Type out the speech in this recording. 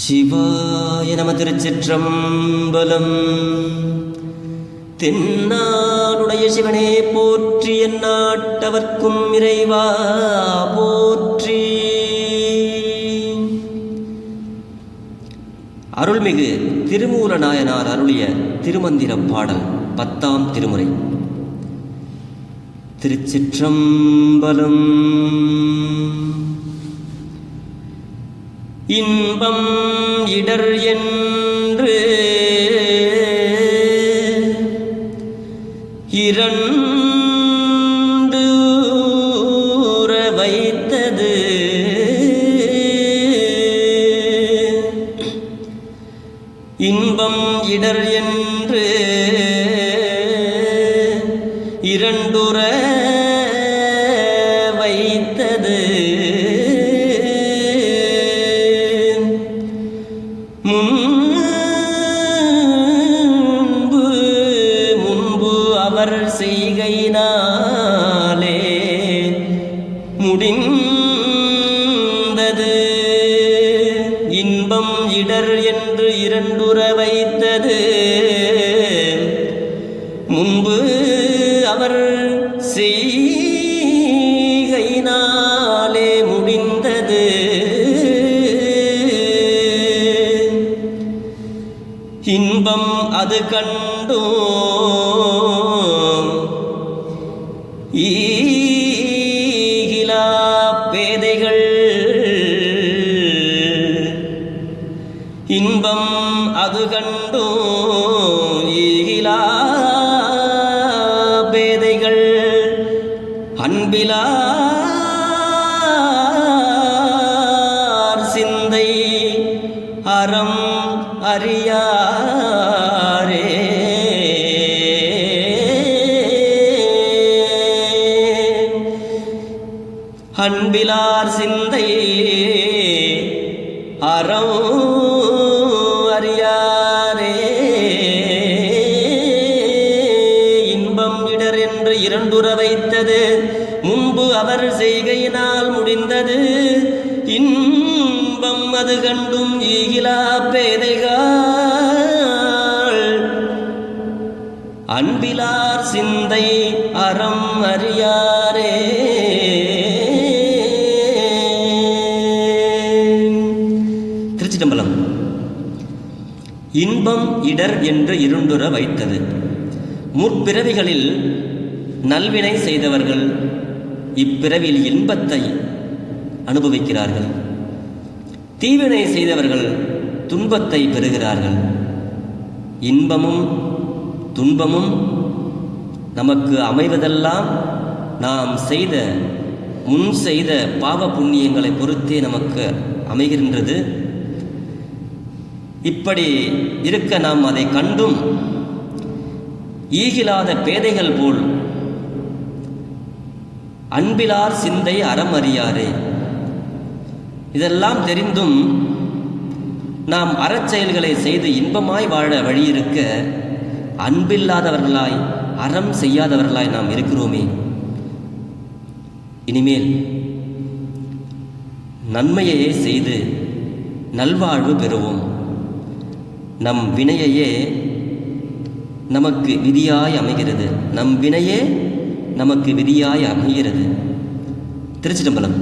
சிவாய நம திருச்சிற்றம்பலம். தென்னாடுடைய சிவனே போற்றி எந்நாட்டவர்க்கும் இறைவா போற்றி. அருள்மிகு திருமூல நாயனார் அருளிய திருமந்திர பாடல் பத்தாம் திருமுறை. திருச்சிற்றம்பலம். இன்பம் இடர் என்று. இரண்டு வைத்தது. இன்பம் இடர் என்று. இரண்டுரை முன்பு முன்பு அவர் செய்கையினாலே முடிந்தது. இன்பம் இடர் என்று இரண்டுற வைத்தது. முன்பு அவர் செய்கையினாலே இன்பம் அது கண்டோம். ஈகிலா பேதைகள் இன்பம் அது கண்டோ ஈகிலா அன்பிலார் சிந்தை அறம் அறியாரே. இன்பம் இடர் என்று இரண்டுற வைத்தது முன்பு அவர் செய்கையினால் முடிந்தது. இன்பம் அது கண்டும் ஈகிலா பேதைகள். அன்பிலார் சிந்தை அறம் அறியார். திருச்சிதம்பலம் இன்பம் இடர் என்று இருண்டுற வைத்தது. முற்பிறவிகளில் நல்வினை செய்தவர்கள் இப்பிறவியில் இன்பத்தை அனுபவிக்கிறார்கள். தீவினை செய்தவர்கள் துன்பத்தை பெறுகிறார்கள். இன்பமும் துன்பமும் நமக்கு அமைவதெல்லாம் நாம் செய்த முன் செய்த பாவ புண்ணியங்களை பொறுத்தே நமக்கு அமைகின்றது. இப்படி இருக்க நாம் அதை கண்டும் ஈகிலாத பேதைகள் போல் அன்பிலார் சிந்தை அறம் அறியாரே இதெல்லாம் தெரிந்தும் நாம் அறச்செயல்களை செய்து இன்பமாய் வாழ வழியிருக்க அன்பில்லாதவர்களாய் அறம் செய்யாதவர்களாய் நாம் இருக்கிறோமே. இனிமேல் நன்மையையே செய்து நல்வாழ்வு பெறுவோம். நம் வினையையே நமக்கு விதியாய் அமைகிறது. நம் வினையே நமக்கு விதியாய் அமைகிறது. திருச்சிதம்பலம்